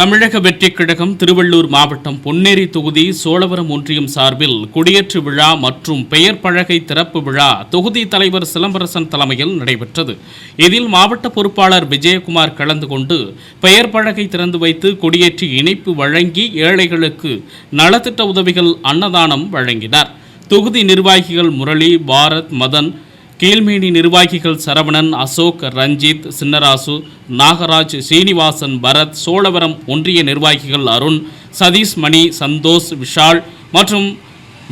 தமிழக வெற்றிக் கழகம் திருவள்ளூர் மாவட்டம் பொன்னேரி தொகுதி சோழவரம் ஒன்றியம் சார்பில் குடியேற்று விழா மற்றும் பெயர் பழகை திறப்பு விழா தொகுதி தலைவர் சிலம்பரசன் தலைமையில் நடைபெற்றது. இதில் மாவட்ட பொறுப்பாளர் விஜயகுமார் கலந்து கொண்டு பெயர் பழகை திறந்து வைத்து கொடியேற்றி இணைப்பு வழங்கி ஏழைகளுக்கு நலத்திட்ட உதவிகள் அன்னதானம் வழங்கினார். தொகுதி நிர்வாகிகள் முரளி பாரத் மதன் கீழ்மேனி நிர்வாகிகள் சரவணன் அசோக் ரஞ்சித் சின்னராசு நாகராஜ் சீனிவாசன் பரத் சோழவரம் ஒன்றிய நிர்வாகிகள் அருண் சதீஷ் மணி சந்தோஷ் விஷால் மற்றும்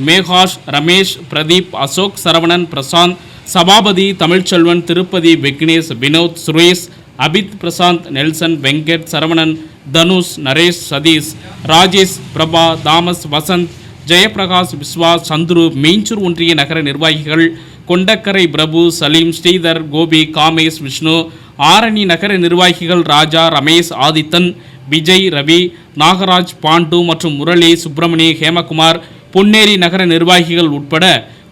மேகாஷ் ரமேஷ் பிரதீப் அசோக் சரவணன் பிரசாந்த் சபாபதி தமிழ்ச்செல்வன் திருப்பதி விக்னேஷ் வினோத் சுரேஷ் அபித் பிரசாந்த் நெல்சன் வெங்கட் சரவணன் தனுஷ் நரேஷ் சதீஷ் ராஜேஷ் பிரபா தாமஸ் வசந்த் ஜெயபிரகாஷ் விஸ்வா சந்துரு மீஞ்சூர் ஒன்றிய நகர நிர்வாகிகள் கொண்டக்கரை பிரபு சலீம் ஸ்ரீதர் கோபி காமேஷ் விஷ்ணு ஆரணி நகர நிர்வாகிகள் ராஜா ரமேஷ் ஆதித்தன் விஜய் ரவி நாகராஜ் பாண்டு மற்றும் முரளி சுப்பிரமணி ஹேமகுமார் பொன்னேரி நகர நிர்வாகிகள் உட்பட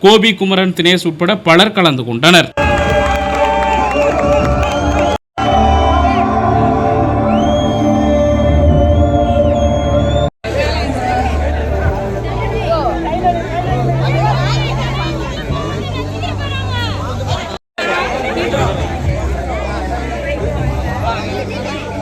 கோபி குமரன் தினேஷ் உட்பட பலர் கலந்து கொண்டனர்.